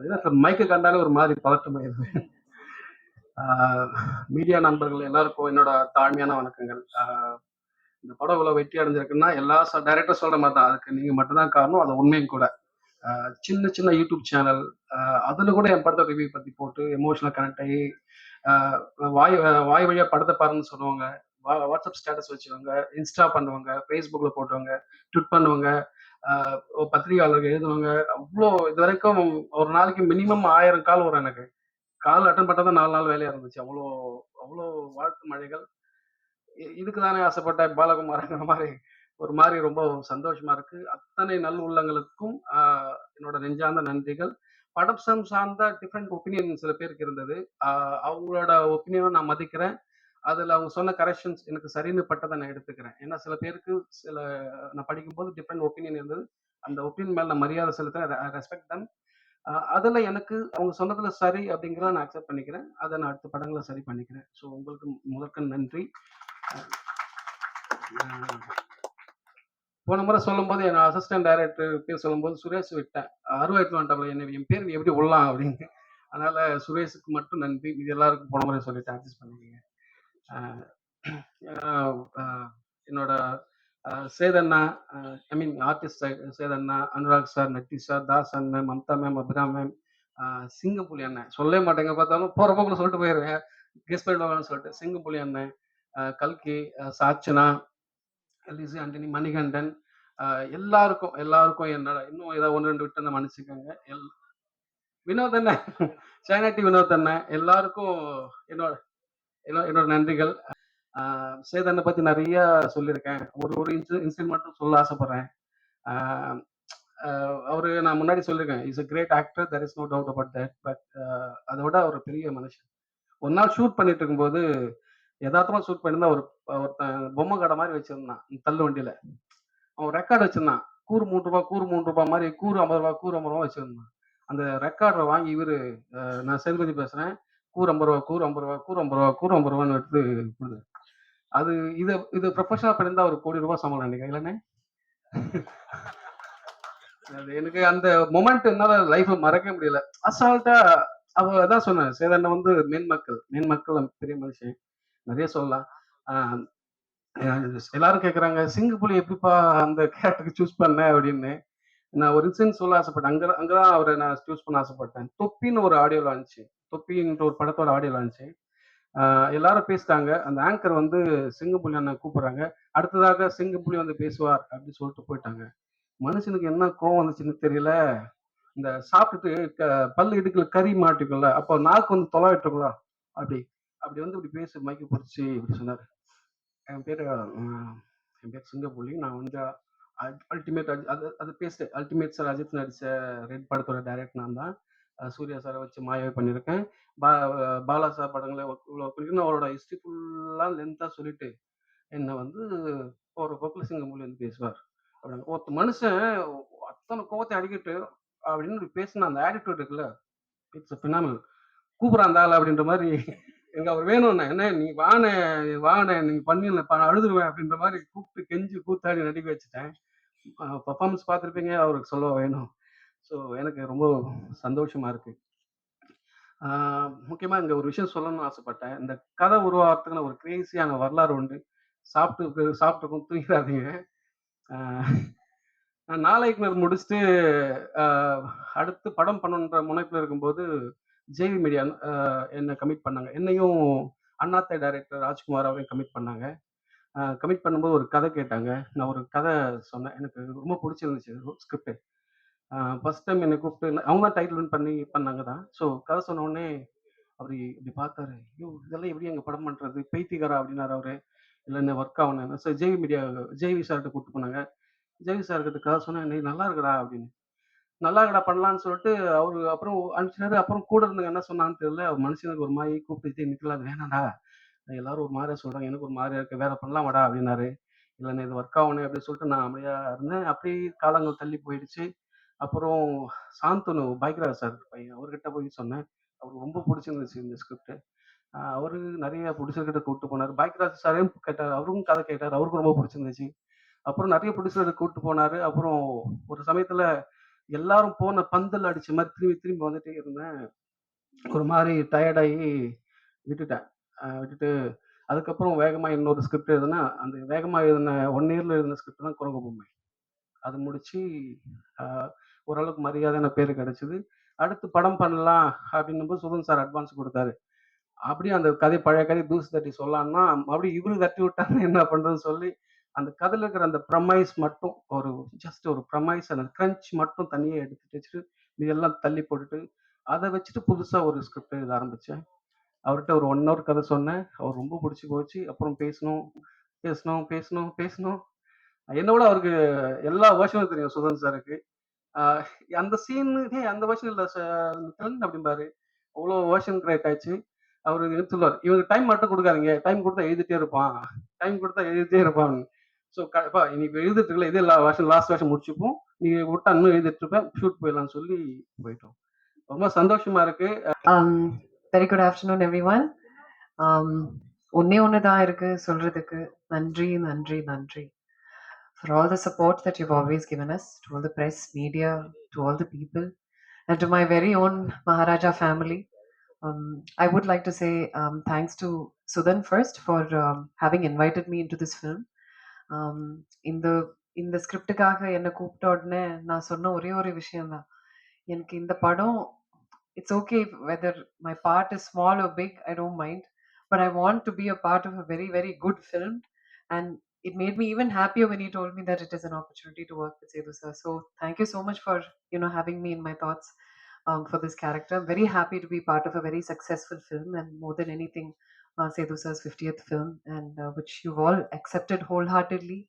அதுதான் மைக்கு கண்டாலே ஒரு மாதிரி பதட்டமாயிருது மீடியா நண்பர்கள் எல்லாருக்கும் என்னோட தாழ்மையான வணக்கங்கள். இந்த படம் இவ்வளவு வெற்றி அடைஞ்சிருக்குன்னா எல்லா டைரக்டர் சொல்ற மாதிரி தான். அதுக்கு நீங்க மட்டும்தான் காரணம் அது உண்மையும் கூட. சின்ன சின்ன யூடியூப் சேனல் அதுல கூட என் படத்தை ரிவ்யூ பத்தி போட்டு எமோஷனல் கனெக்ட் ஆகி வாய் வாய் வழியா படத்தை பாருன்னு சொல்லுவாங்க. வா- வாட்ஸ்அப் ஸ்டேட்டஸ் வச்சுவாங்க இன்ஸ்டா பண்ணுவாங்க ஃபேஸ்புக்ல போட்டுவாங்க ட்விட் பண்ணுவாங்க பத்திரிகையாளர்கள் எழுதுவாங்க அவ்வளோ இது வரைக்கும் ஒரு நாளைக்கு மினிமம் ஆயிரம் கால் வரும் எனக்கு. கால் அட்டன் பண்ணா தான் நாலு நாள் வேலையா இருந்துச்சு. அவ்வளோ அவ்வளோ வாழ்த்து மழைகள். இ- இதுக்கு தானே ஆசைப்பட்ட பாலகுமாரங்கிற மாதிரி. ஒரு மாதிரி ரொம்ப சந்தோஷமா இருக்கு. அத்தனை நல் உள்ளங்களுக்கும் என்னோட நெஞ்சார்ந்த நன்றிகள். படம் சார்ந்த சார்ந்த டிஃப்ரெண்ட் ஒப்பீனியன் சில பேருக்கு இருந்தது. அவங்களோட ஒப்பீனியனை நான் மதிக்கிறேன். அதில் அவங்க சொன்ன கரெக்ஷன்ஸ் எனக்கு சரின்னு பட்டதை நான் எடுத்துக்கிறேன். ஏன்னா சில பேருக்கு சில நான் படிக்கும்போது டிஃப்ரெண்ட் ஒப்பீனியன் இருந்தது. அந்த ஒப்பீனியன் மேலே நான் மரியாதை செலுத்துறேன். ரெஸ்பெக்ட் தன் அதில் எனக்கு அவங்க சொன்னதில் சரி அப்படிங்கிறத நான் அக்செப்ட் பண்ணிக்கிறேன். அதை நான் அடுத்த படங்களை சரி பண்ணிக்கிறேன். ஸோ உங்களுக்கு முதற்க நன்றி. போன முறை சொல்லும்போது என் அசிஸ்டன்ட் டைரக்டர் பேர் சொல்லும்போது சுரேஷ் விட்டேன். அறுபத்தி வந்துட்டாங்க என்ன என் பேர் நீ எப்படி உள்ளான் அப்படின்னு. அதனால சுரேஷுக்கு மட்டும் நன்றி. இது எல்லாருக்கும் போன முறை சொல்லிட்டு அட்ஜஸ்ட் பண்ணிக்கோங்க. என்னோட சேதண்ணா ஐ மீன் ஆர்டிஸ்ட் சேதண்ணா அனுராக் சார் நட்டி சார் தாஸ் அண்ணன் மம்தா மேம் அபிரா மேம் சிங்கப்புலி அண்ணன் சொல்லவே மாட்டேங்க பார்த்தாலும் போற சொல்லிட்டு போயிடுவேன் கெஸ் பண்ணிடுவாங்கன்னு சொல்லிட்டு. சிங்கப்புலி அண்ணன் கல்கி சாச்சனா லிசி ஆண்டனி மணிகண்டன் எல்லாருக்கும் எல்லாருக்கும் என்னோட இன்னும் ஏதாவது ஒன்று ரெண்டு விட்டு மன்னிச்சுக்கோங்க. எல் வினோத் அண்ணன் சைனாட்டி வினோத் அண்ணன் எல்லாருக்கும் என்னோட என்னோட என்னோட நன்றிகள். சேதனை பத்தி நிறைய சொல்லியிருக்கேன். ஒரு ஒரு இன்சிடென்ட் மட்டும் சொல்ல ஆசைப்படுறேன். அவரு நான் முன்னாடி சொல்லியிருக்கேன். Is a great actor there is no doubt about that but அதை விட பெரிய மனுஷன். ஒரு நாள் ஷூட் பண்ணிட்டு இருக்கும்போது யதார்த்தமா ஷூட் பண்ணியிருந்தா ஒரு ஒருத்தன் பொம்மை கடை மாதிரி வச்சிருந்தான் தள்ளு வண்டியில. அவன் ரெக்கார்டு வச்சிருந்தான். கூறு மூன்று ரூபா கூறு மூன்று ரூபாய் மாதிரி கூறு ஐம்பது ரூபா கூறு ஐம்பது ரூபா வச்சிருந்தான். அந்த ரெக்கார்டை வாங்கி இவரு நான் சேதுபதி பேசுறேன். கூறு ஐம்பது ரூபா கூறு ஐம்பது ரூபா கூறு ஐம்பது ரூபா கூறு ஐம்பது ரூபான்னு எடுத்து கொடுத்தாரு. அது இதை இது ப்ரொஃபஷனல் பண்ணியிருந்தா ஒரு கோடி ரூபாய் சம்பளம் நினைக்கிறேன் இல்லைண்ணே? அது எனக்கு அந்த மொமெண்ட் என்னால லைஃப்ல மறக்க முடியல. அசால்ட்டா அவ அதான் சொன்னேன் சேதண்ண வந்து மேன்மக்கள் மேன்மக்கள் பெரிய மனுஷன். நிறைய சொல்லலாம். எல்லாரும் கேட்குறாங்க சிங்கு புலி எப்படிப்பா அந்த கேரக்டருக்கு சூஸ் பண்ண? அப்படின்னு. நான் ஒரு இன்சிடென்ட் சொல்ல ஆசைப்பட்டேன். அங்க அங்கதான் அவரை நான் சூஸ் பண்ண ஆசைப்பட்டேன். தொப்பின்னு ஒரு ஆடியோ லான்ச்சு தொப்பின்ற ஒரு படத்தோட ஆடியோ லான்ச்சு எல்லாரும் பேசிட்டாங்க. அந்த ஆங்கர் வந்து சிங்கப்புலி அண்ணன் கூப்பிடுறாங்க. அடுத்ததாக சிங்கப்புலி வந்து பேசுவார் அப்படின்னு சொல்லிட்டு போயிட்டாங்க. மனுஷனுக்கு என்ன கோவம் வந்துச்சுன்னு தெரியல. இந்த சாப்பிட்டுட்டு பல்லு இடுக்கல கறி மாட்டிக்கல அப்போ நாக்கு வந்து தொலைவிட்டுருக்கலாம் அப்படி அப்படி வந்து இப்படி பேசி மைக்கு பிடிச்சி இப்படி சொன்னார். என் பேர் என் பேர் சிங்கப்புலி. நான் வந்து அல்டிமேட் அது அது பேசிட்டேன். அல்டிமேட் சார் அஜித் நடிச்ச ரெட் படத்தோட டைரக்ட் நான் தான். சூர்யா சாரை வச்சு மாயவே பண்ணியிருக்கேன். பா பாலா சார் படங்களை இவ்வளோ பிடிக்கும் அவரோட ஹிஸ்ட்ரி ஃபுல்லாக லென்த்தாக சொல்லிட்டு என்னை வந்து ஒரு பப்புல சிங்கமொழி வந்து பேசுவார். அப்படின்னு ஒருத்த மனுஷன் அத்தனை கோவத்தை அடிக்கிட்டு அப்படின்னு பேசின அந்த ஆட்டிடியூட் இருக்குல்ல இட்ஸ் பினாமல் கூப்பிட்றான் அந்த ஆள் அப்படின்ற மாதிரி எனக்கு அவர் வேணும்ண்ணே என்ன நீ வானே வானே நீங்கள் பண்ணிடல அழுதுருவேன் அப்படின்ற மாதிரி கூப்பிட்டு கெஞ்சி கூத்தாடி நடிக்க வச்சுட்டேன். பர்ஃபார்மன்ஸ் பார்த்துருப்பீங்க அவருக்கு சொல்ல வேணும். ஸோ எனக்கு ரொம்ப சந்தோஷமா இருக்கு. முக்கியமாக இங்கே ஒரு விஷயம் சொல்லணும்னு ஆசைப்பட்டேன். இந்த கதை உருவாகிறதுக்குன்னு ஒரு கிரேசியான வரலாறு உண்டு. சாப்பிட்டு சாப்பிட்டுக்கும் தூங்கிடாதீங்க. நான் நாளைக்கு முடிச்சுட்டு அடுத்து படம் பண்ணணுன்ற முனைப்பில் இருக்கும்போது ஜேவி மீடியா என்னை கமிட் பண்ணாங்க. என்னையும் அண்ணாத்தை டைரக்டர் ராஜ்குமார் அவரையும் கமிட் பண்ணாங்க கமிட் பண்ணும்போது ஒரு கதை கேட்டாங்க. நான் ஒரு கதை சொன்னேன். எனக்கு ரொம்ப பிடிச்சிருந்துச்சு ஸ்கிரிப்ட் ஃபர்ஸ்ட் டைம் என்னை கூப்பிட்டு அவங்க தான் டைட்டில் வின் பண்ணி பண்ணாங்க தான். ஸோ கதை சொன்னோடனே அவர் இப்படி பார்த்தாரு. ஐயோ இதெல்லாம் எப்படி எங்கள் படம் பண்ணுறது பைத்தியக்காரா அப்படின்னாரு அவரு. இல்லை என்ன ஒர்க் ஆகணும் ஸோ ஜேவி மீடியா ஜேவி சார்கிட்ட கூப்பிட்டு போனாங்க. ஜேவி சார்கிட்ட கதை சொன்னா நீ நல்லா இருக்கடா அப்படின்னு. நல்லா இருக்கடா பண்ணலான்னு சொல்லிட்டு அவர் அப்புறம் அனுப்பிச்சினாரு அப்புறம் கூட இருந்தவங்க என்ன சொன்னான்னு தெரியல. அவர் மனுஷனுக்கு ஒரு மாதிரி கூப்பிட்டு நிற்கலாம் அது வேணாம்டா. எல்லாரும் ஒரு மாதிரியா சொல்கிறாங்க எனக்கு ஒரு மாதிரியா இருக்கு. வேற பண்ணலாமாடா அப்படின்னாரு. இல்லைண்ணே இது ஒர்க் ஆகணும் அப்படின்னு சொல்லிட்டு நான் அமைதியா இருந்தேன். அப்படியே காலங்கள் தள்ளி போயிடுச்சு. அப்புறம் சாந்தனு பைக்ராஜ் சார் பையன். அவர்கிட்ட போய் சொன்னேன். அவருக்கு ரொம்ப பிடிச்சிருந்துச்சு இந்த ஸ்கிரிப்ட் அவரு நிறைய ப்ரொடியூசர்கிட்ட கூப்பிட்டு போனார். பைக்ராஜ் சாரையும் கேட்டார்? அவரும் கதை கேட்டார். அவருக்கும் ரொம்ப பிடிச்சிருந்துச்சு. அப்புறம் நிறைய ப்ரொடியூசர் கூப்பிட்டு போனாரு. அப்புறம் ஒரு சமயத்துல எல்லாரும் போன பந்தல் அடிச்ச மாதிரி திரும்பி திரும்பி வந்துட்டே இருந்தேன். ஒரு மாதிரி டயர்டாகி விட்டுட்டேன். விட்டுட்டு அதுக்கப்புறம் வேகமாக இன்னொரு ஸ்கிரிப்ட் எழுதுனா அந்த வேகமாக எழுதின ஒன் இயரில் எழுதின ஸ்கிரிப்ட் தான் குரங்கு பொம்மை. அது முடிச்சு ஓரளவுக்கு மரியாதையான பேர் கிடைச்சிது. அடுத்து படம் பண்ணலாம் அப்படின்னும்போது சுதன் சார் அட்வான்ஸ் கொடுத்தாரு. அப்படியே அந்த கதை பழைய கதை தூசு தட்டி சொல்லலாம்னா அப்படியே இவரு தட்டி விட்டாங்க என்ன பண்றதுன்னு சொல்லி அந்த கதையில் இருக்கிற அந்த ப்ரமைஸ் மட்டும் ஒரு ஜஸ்ட் ஒரு ப்ரமைஸ் அந்த கிரன்ச் மட்டும் தனியே எடுத்துட்டு வச்சுட்டு இதெல்லாம் தள்ளி போட்டுட்டு அதை வச்சுட்டு புதுசாக ஒரு ஸ்கிரிப்ட் எழுத ஆரம்பித்தேன் அவர்கிட்ட ஒரு ஒன் ஹவர் கதை சொன்னேன். அவர் ரொம்ப பிடிச்சி போச்சு. அப்புறம் பேசணும் பேசணும் பேசணும் பேசணும். என்னோட அவருக்கு எல்லா வருஷமும் தெரியும் சுதன் சாருக்கு. அந்த சீன் அந்த வருஷன் இல்லை திறன் அப்படிம்பாரு. அவ்வளோ வருஷன் கிரியேட் ஆயிடுச்சு. அவர் என்ன சொல்லுவார்? டைம் மட்டும் கொடுக்காதீங்க. டைம் கொடுத்தா எழுதிட்டே இருப்பான். டைம் கொடுத்தா எழுதிட்டே இருப்பான். ஸோ கண்டிப்பா இன்னைக்கு எழுதிட்டு இருக்கல இதே வருஷம் லாஸ்ட் வருஷம் முடிச்சுப்போம். நீங்க விட்டா இன்னும் எழுதிட்டு இருப்பேன். ஷூட் போயிடலாம்னு சொல்லி போயிட்டோம். ரொம்ப சந்தோஷமா இருக்கு. Very good afternoon everyone ஒன்னே ஒண்ணே ஒன்று தான் இருக்கு சொல்றதுக்கு. நன்றி நன்றி நன்றி. for all the support that you've always given us to all the press, media, to all the people, and to my very own Maharaja family. Um, I would like to say um, thanks to Sudan first for um, having invited me into this film. Um, இந்த இந்த ஸ்கிரிப்டுக்காக என்னை கூப்பிட்ட உடனே நான் சொன்ன ஒரே ஒரு விஷயம்தான் எனக்கு இந்த படம் it's okay if- whether my part is small or big i don't mind but i want to be a part of a very very good film and it made me even happier when you told me that it is an opportunity to work with Sedu sir. So thank you so much for you know having me in my thoughts um, for this character. I'm very happy to be part of a very successful film and more than anything, uh, Sedu sir's 50th film and uh, which you've all accepted wholeheartedly,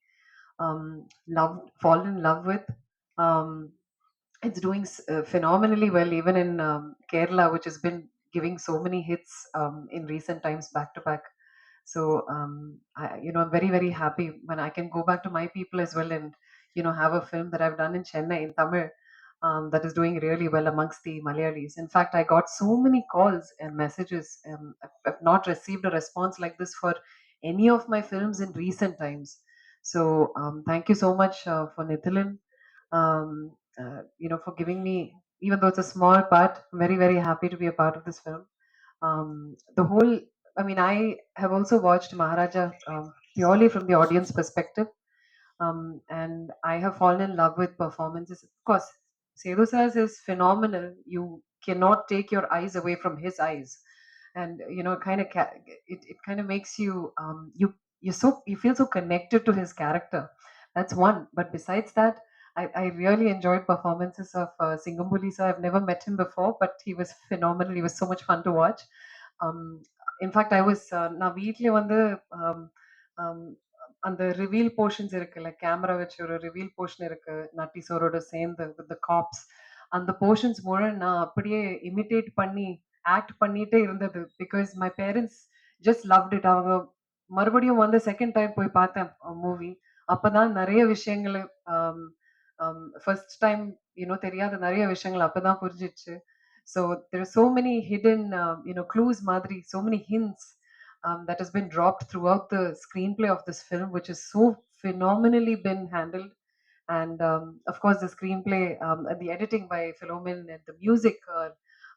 um, loved, fallen in love with. Um, it's doing uh, phenomenally well even in um, kerala which has been giving so many hits um, in recent times back to back so um, I, you know i'm very very happy when i can go back to my people as well and you know have a film that i've done in chennai in tamil um, that is doing really well amongst the malayalis in fact i got so many calls and messages um, I've, not received a response like this for any of my films in recent times so um, thank you so much uh, for nithilin um, uh, you know, for giving me, even though it's a small part, I'm very, very happy to be a part of this film. Um, the whole, I mean, I have also watched Maharaja um, purely from the audience perspective. Um, and I have fallen in love with performances. Of course, Sedu Sir's is phenomenal. You cannot take your eyes away from his eyes. And, you know, kind of, ca- it, it kind of makes you, um, you, you so, you feel so connected to his character. That's one. But besides that, I, I really enjoyed performances of uh, Singambuli. I've never met him before, but he was phenomenal. He was so much fun to watch. Um, in fact I was நான் வீட்லேயே வந்து um, um, அந்த reveal portions இருக்குல்ல camera வச்சு ஒரு reveal portion இருக்கு நட்டி சோரோட சேர்ந்து வித் த காப்ஸ் அந்த போர்ஷன்ஸ் மூலம் நான் அப்படியே இமிட்டேட் பண்ணி ஆக்ட் பண்ணிட்டே இருந்தது. Because my parents just loved it அவங்க மறுபடியும் வந்து செகண்ட் டைம் போய் பார்த்தேன் மூவி அப்பதான் நிறைய விஷயங்கள் ஃபர்ஸ்ட் டைம் இன்னும் தெரியாத நிறைய விஷயங்கள் அப்பதான் புரிஞ்சிச்சு. So there are so many hidden, um, you know, clues, Madri, so many hints um, that has been dropped throughout the screenplay of this film, which has so phenomenally been handled. And um, of course, the screenplay um, and the editing by Philomen and the music, uh,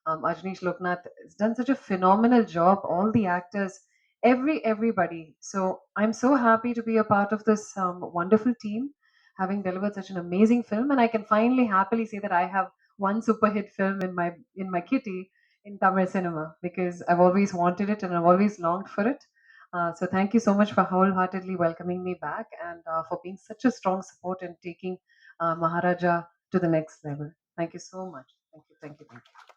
um, Ajnish Loknath has done such a phenomenal job. All the actors, every everybody. So I'm so happy to be a part of this wonderful team, having delivered such an amazing film, and I can finally happily say that I have one super hit film in my in my kitty in Tamil cinema because I've always wanted it and I've always longed for it. Uh, so thank you so much for wholeheartedly welcoming me back and uh, for being such a strong support and taking uh, Maharaja to the next level. Thank you so much. Thank you, thank you, thank you.